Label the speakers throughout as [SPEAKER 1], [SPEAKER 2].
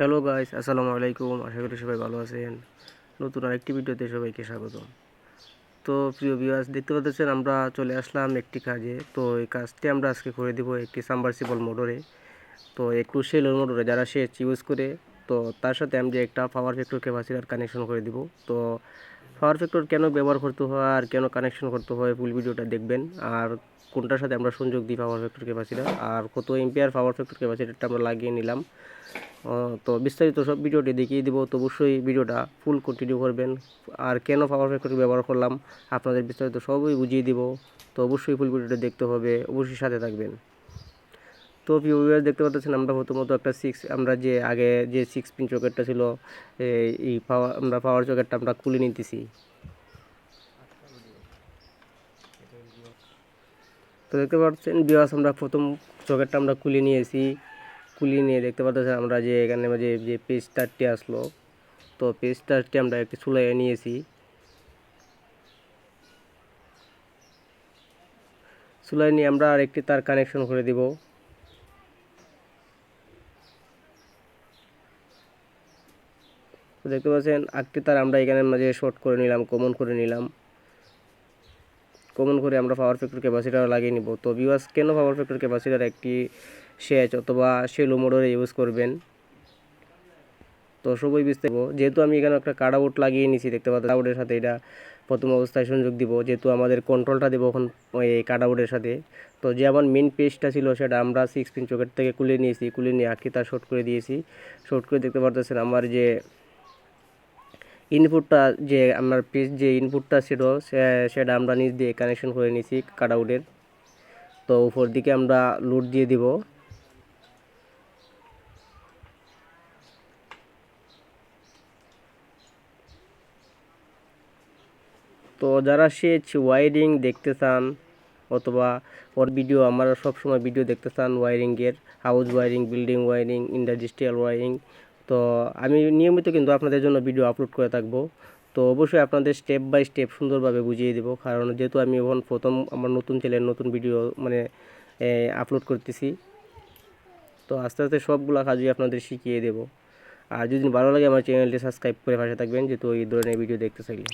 [SPEAKER 1] Hello guys আসসালামু আলাইকুম আশা করি সবাই ভালো আছেন। নতুন আরেকটি ভিডিওতে সবাইকে স্বাগত তো, প্রিয় ভিউয়ার্স দেখতে পাচ্ছেন, আমরা চলে আসলাম একটি কাজে। তো, এই কাজটি আমরা আজকে করে দিব একটি সাবমার্সিবল মোটরে তো, একটু সেলোর মোটরে যারা সে ইউজ করে, তো, তার সাথে আমি একটা পাওয়ার ফ্যাক্টর ক্যাপাসিটার কানেকশন করে দিব। তো পাওয়ার ফ্যাক্টর কেন ব্যবহার করতে হয় আর কেন কানেকশন করতে হয় ফুল ভিডিওটা দেখবেন। আর কোনটার সাথে আমরা সংযোগ দিই পাওয়ার ফ্যাক্টর ক্যাপাসিটার আর কত এম্পিয়ার পাওয়ার ফ্যাক্টর ক্যাপাসিটারটা আমরা লাগিয়ে নিলাম? তো বিস্তারিত সব ভিডিওটি দেখিয়ে দিব। তো অবশ্যই ভিডিওটা ফুল কন্টিনিউ করবেন। আর কেন পাওয়ার ফ্যাক্টরি ব্যবহার করলাম, আপনাদের বিস্তারিত সবই বুঝিয়ে দিব। তো অবশ্যই ফুল ভিডিওটা দেখতে হবে, অবশ্যই সাথে থাকবেন। তো ভিউয়ার দেখতে পাচ্ছেন আমরা প্রথমত একটা সিক্স আমরা যে আগে যে সিক্স পিন চকেটটা ছিল, এই- পাওয়ার আমরা পাওয়ার চকেটটা আমরা খুলে নিতেছি। তো দেখতে পাচ্ছেন বিয়াস আমরা প্রথম চকেটটা আমরা খুলে নিয়েছি। খুলে নিয়ে দেখতে পাচ্ছেন আমরা যে এখানে যে যে পেজ স্টারটি আসলো। তো পেজ স্টারটি আমরা একটি চুলাইয়ে নিয়েছি। চুলাই নিয়ে আমরা আরেকটি তার কানেকশন করে দিব। দেখতে পাচ্ছেন একটি তার আমরা এখানে মাঝে শর্ট করে নিলাম কমন করে নিলাম। কমন করে আমরা পাওয়ার ফ্যাক্টর ক্যাপাসিটার লাগিয়ে নিব। তো বিওয়াস কেন পাওয়ার ফ্যাক্টর ক্যাপাসিটার একটি সেচ অথবা সেলো মোটরে ইউজ করবেন। তো সবই বিস্তারিত যেহেতু আমি এখানে একটা কাট আউট লাগিয়ে নিছি দেখতে পাচ্ছি আউটের সাথে এটা প্রথম অবস্থায় সংযোগ দিব, যেহেতু আমাদের কন্ট্রোলটা দেবো এখন এই কাট আউটের সাথে। তো যে আমার মেন পেজটা ছিল, সেটা আমরা সিক্স পিন চকেট থেকে খুলে নিয়েছি। খুলে নিয়ে আঁকি, তার শর্ট করে দিয়েছি। শর্ট করে দেখতে পারতেছেন আমার যে ইনপুটটা যে আমার পেজ যে ইনপুটটা ছিল সেটা আমরা নিজ দিয়ে কানেকশন করে নিয়েছি কাট আউটের তো উপর দিকে আমরা লোড দিয়ে দিব। তো যারা সে ওয়াইরিং দেখতে চান অথবা ওর ভিডিও আমরা সবসময় ভিডিও দেখতে চান ওয়াইরিংয়ের house wiring building wiring industrial wiring তো আমি নিয়মিত কিন্তু আপনাদের জন্য ভিডিও আপলোড করে থাকব। তো অবশ্যই আপনাদের স্টেপ বাই স্টেপ সুন্দরভাবে বুঝিয়ে দেবো, কারণ যেহেতু আমি এখন প্রথম আমার নতুন চ্যানেল নতুন ভিডিও মানে আপলোড করতেছি। তো আস্তে আস্তে সবগুলা কাজই আপনাদের শিখিয়ে দেবো। আর যদি ভালো লাগে আমার চ্যানেলটি সাবস্ক্রাইব করে পাশে থাকবেন, যেহেতু এই ধরনের ভিডিও দেখতে চাইলে।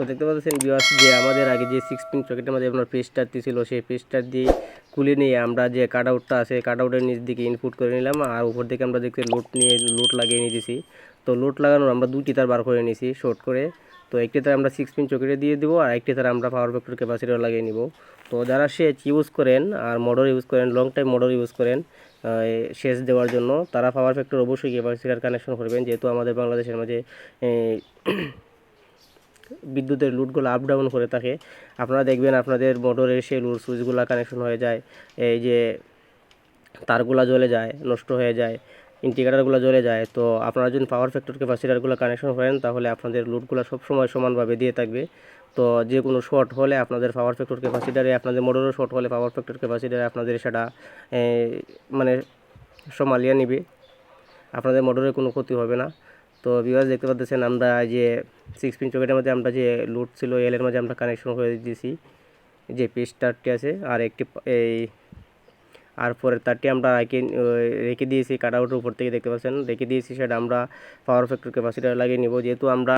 [SPEAKER 1] তো দেখতে পাচ্ছেন বিওয়াস যে আমাদের আগে যে সিক্স পিন চকেটের মধ্যে আপনার পেস্টারটি ছিল, সেই পেস্টার দিয়ে খুলে নিয়ে আমরা যে কাট আউটটা আছে কাট আউটের নিচ দিকে ইনপুট করে নিলাম আর উপর দিকে আমরা দেখছি লোড নিয়ে লোড লাগিয়ে নিয়েছি তো লোড লাগানোর আমরা দুটি তার বার করে নিয়েছি শর্ট করে। তো একটি তার আমরা সিক্স পিন চকেটে দিয়ে দেবো আর একটি তার আমরা পাওয়ার ফ্যাক্টর ক্যাপাসিটার লাগিয়ে নিব। তো যারা সেচ ইউজ করেন আর মোটর ইউজ করেন লং টাইম মোটর ইউজ করেন সেচ দেওয়ার জন্য, তারা পাওয়ার ফ্যাক্টর অবশ্যই ক্যাপাসিটার কানেকশন করবেন। যেহেতু আমাদের বাংলাদেশের মাঝে বিদ্যুতের লুটগুলো আপ ডাউন করে থাকে। আপনারা দেখবেন আপনাদের মোটরের সেই লুট সুইচগুলো কানেকশন হয়ে যায়, এই যে তারগুলো জ্বলে যায়, নষ্ট হয়ে যায় ইন্ডিকেটারগুলো জ্বলে যায়। তো আপনারা যদি পাওয়ার ফ্যাক্টর ক্যাপাসিটারগুলো কানেকশন করেন, তাহলে আপনাদের লুটগুলো সবসময় সমানভাবে দিয়ে থাকবে। তো যে কোনো শর্ট হলে আপনাদের পাওয়ার ফ্যাক্টর ক্যাপাসিটারে আপনাদের মোটরও শর্ট হলে পাওয়ার ফ্যাক্টর ক্যাপাসিটারে আপনাদের সেটা মানে সমালিয়া নিবে। আপনাদের মোটরের কোনো ক্ষতি হবে না। তো বিভাস দেখতে পাচ্ছেন আমরা যে সিক্স পিন চকেটের মধ্যে আমরা যে লুট ছিল এলের মধ্যে আমরা কানেকশন করে দিয়েছি। যে পিস্টারটি আছে, আর একটি এই আর পরের তারটি আমরা রেখে রেখে দিয়েছি কাট আউটের উপর থেকে দেখতে পাচ্ছেন। রেখে দিয়েছি, সেটা আমরা পাওয়ার ফ্যাক্টর ক্যাপাসিটার লাগিয়ে নিব। যেহেতু আমরা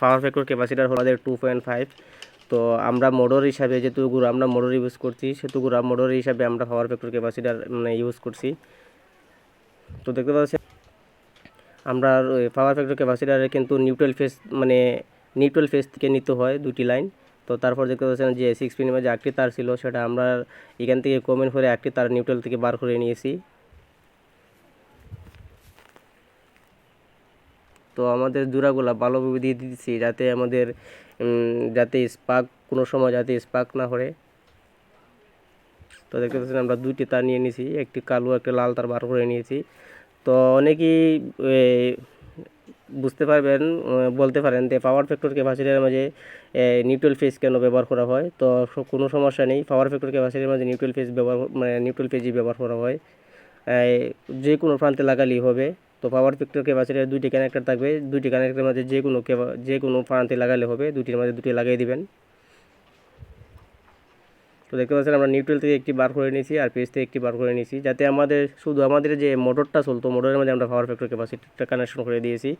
[SPEAKER 1] পাওয়ার ফ্যাক্টর ক্যাপাসিটার হলো টু পয়েন্ট ফাইভ তো আমরা মোটর হিসাবে যেহেতু গুড় আমরা মোটর ইউজ করছি, সেহেতু গুড়া মোটর হিসাবে আমরা পাওয়ার ফ্যাক্টর ক্যাপাসিটার মানে ইউজ করছি। তো দেখতে পাচ্ছেন আমরা পাওয়ার ফ্যাক্টর ক্যাপাসিটারে কিন্তু নিউট্রাল ফেস মানে নিউট্রাল ফেস থেকে নিতে হয় দুটি লাইন তো তারপর দেখতে পাচ্ছেন যে সিক্স পিনের যে একটি তার ছিল, সেটা আমরা এখান থেকে কমেন্ট করে একটি তার নিউট্রাল থেকে বার করে নিয়েছি। তো আমাদের জোড়াগুলো ভালোভাবে দিয়ে দিচ্ছি, যাতে আমাদের যাতে স্পার্ক কোনো সময় যাতে স্পার্ক না করে তো দেখতে পাচ্ছেন আমরা দুইটি তার নিয়ে নিয়েছি, একটি কালো, একটা লাল তার বার করে নিয়েছি। তো অনেকেই বুঝতে পারবেন বলতে পারেন যে পাওয়ার ফ্যাক্টর ক্যাপাসিটির মাঝে নিউট্রাল ফেজ কেন ব্যবহার করা হয়? তো কোনো সমস্যা নেই। পাওয়ার ফ্যাক্টর ক্যাপাসিটির মাঝে নিউট্রাল ফেজ ব্যবহার মানে নিউট্রাল ফেজই ব্যবহার করা হয়। যে কোনো প্রান্তে লাগালেই হবে। তো পাওয়ার ফ্যাক্টর ক্যাপাসিটির দুইটি কানেক্টর থাকবে। দুইটি কানেক্টরের মাঝে যে কোনো যে কোনো প্রান্তে লাগালে হবে। দুটির মাঝে দুটি লাগিয়ে দিবেন। তো দেখতে পাচ্ছেন আমরা নিউট্রাল থেকে একটি বার করে নিয়েছি আর পেজ থেকে একটি বার করে নিয়েছি। যাতে আমাদের শুধু আমাদের যে মোটরটা চলতো মোটরের মধ্যে আমরা পাওয়ার ফ্যাক্টর ক্যাপাসিটিটা কানেকশন করে দিয়েছি।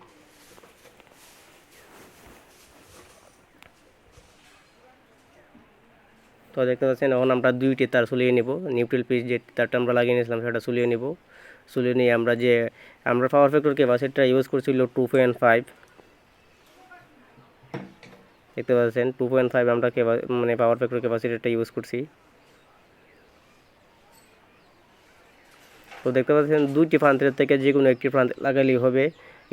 [SPEAKER 1] তো দেখতে পাচ্ছেন, এখন আমরা দুইটি তার চলিয়ে নিব। নিউট্রাল পেজ যে তারটা আমরা লাগিয়ে নিয়েছিলাম, সেটা চলিয়ে নিব। চলিয়ে নিয়ে আমরা যে, আমরা পাওয়ার ফ্যাক্টর ক্যাপাসিটিটা ইউজ করছিল টু পয়েন্ট ফাইভ দেখতে পাচ্ছেন টু পয়েন্ট ফাইভ আমরা মানে পাওয়ার ফ্যাক্টর ক্যাপাসিটিটা ইউজ করছি। তো দেখতে পাচ্ছেন, দুইটি প্রান্তের থেকে যে কোনো একটি প্রান্ত লাগালেই হবে।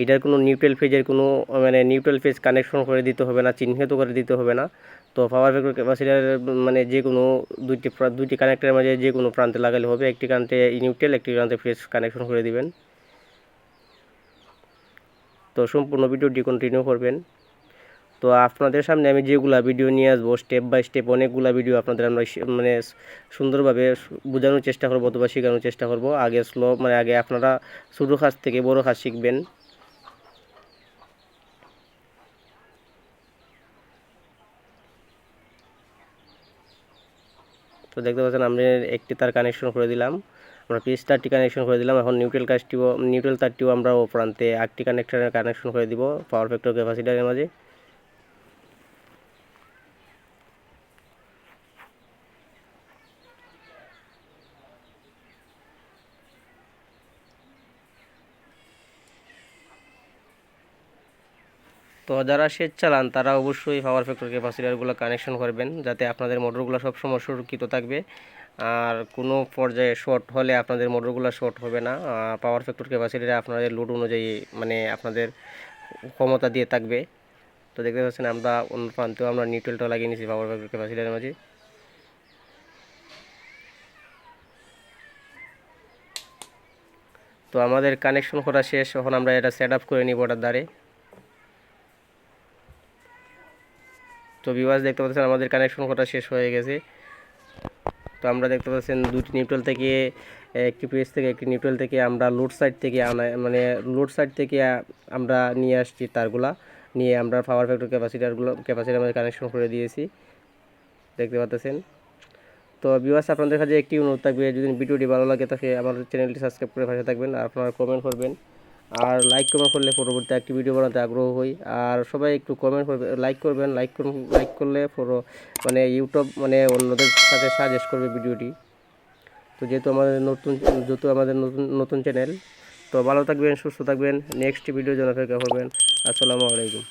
[SPEAKER 1] এটার কোনো নিউট্রাল ফেজের কোনো মানে নিউট্রাল ফেজ কানেকশন করে দিতে হবে না, চিহ্নিত করে দিতে হবে না। তো পাওয়ার ফ্যাক্টর ক্যাপাসিটার মানে যে কোনো দুইটি দুইটি কানেক্টরের মাঝে যে কোনো প্রান্তে লাগালে হবে। একটি প্রান্তে নিউট্রাল একটি প্রান্তে ফেজ কানেকশন করে দিবেন। তো সম্পূর্ণ ভিডিওটি কন্টিনিউ করবেন। তো আপনাদের সামনে আমি যেগুলা ভিডিও নিয়ে আসব স্টেপ বাই স্টেপ অনেকগুলা ভিডিও আপনাদের আমরা মানে সুন্দরভাবে বোঝানোর চেষ্টা করব অথবা শেখানোর চেষ্টা করব। আগে স্লো মানে আগে আপনারা ছোটো কাজ থেকে বড় কাজ শিখবেন। তো দেখতে পাচ্ছেন, আমি একটি তার কানেকশন করে দিলাম। আমরা পিস তারটি কানেকশন করে দিলাম। এখন নিউট্রাল কাজটিও নিউট্রাল তারটিও আমরা ও প্রান্তে আটটি কানেক্টরের কানেকশন করে দিব। পাওয়ার ফ্যাক্টর ক্যাপাসিটারের মাঝে। তো যারা সেচ চালান, তারা অবশ্যই পাওয়ার ফ্যাক্টর ক্যাপাসিটারগুলো কানেকশন করবেন যাতে আপনাদের মোটরগুলো সবসময় সুরক্ষিত থাকবে। আর কোনো পর্যায়ে শর্ট হলে আপনাদের মোটরগুলো শর্ট হবে না। পাওয়ার ফ্যাক্টর ক্যাপাসিটারে আপনাদের লোড অনুযায়ী মানে আপনাদের ক্ষমতা দিয়ে থাকবে। তো দেখতে পাচ্ছেন আমরা অন্য প্রান্তেও আমরা নিউট্রেলটা লাগিয়ে নিয়েছি পাওয়ার ফ্যাক্টর ক্যাপাসিটারের মাঝে। তো আমাদের কানেকশন করা শেষ। এখন আমরা এটা সেট আপ করে নিব ওটার দ্বারে। তো ভিউয়ার্স দেখতে পাচ্ছেন আমাদের কানেকশন করা শেষ হয়ে গেছে। তো আমরা দেখতে পাচ্ছেন দুটি নিউট্রাল থেকে, একটি পেজ থেকে, একটি নিউট্রাল থেকে আমরা লোড সাইড থেকে আনা মানে লোড সাইড থেকে আমরা নিয়ে আসছি তারগুলা। নিয়ে আমরা পাওয়ার ফ্যাক্টর ক্যাপাসিটারগুলো ক্যাপাসিটার আমাদের কানেকশন করে দিয়েছি। দেখতে পাচ্ছেন? তো ভিউয়ার্স আপনাদের কাছে একটি অনুরোধ থাকবে, যদি ভিডিওটি ভালো লাগে তাহলে আমার চ্যানেলটি সাবস্ক্রাইব করে পাশে থাকবেন আর আপনারা কমেন্ট করবেন। আর লাইক কমেন্ট করলে পরবর্তী একটি ভিডিও বানাতে আগ্রহ হই। আর সবাই একটু কমেন্ট করবে লাইক করবেন লাইক লাইক করলে পুরো মানে ইউটিউব মানে অন্যদের সাথে সাজেস্ট করবে ভিডিওটি তো যেহেতু আমাদের নতুন, যেহেতু আমাদের নতুন নতুন চ্যানেল তো ভালো থাকবেন, সুস্থ থাকবেন। নেক্সট ভিডিও জন্য অপেক্ষা করবেন। আসসালামু আলাইকুম।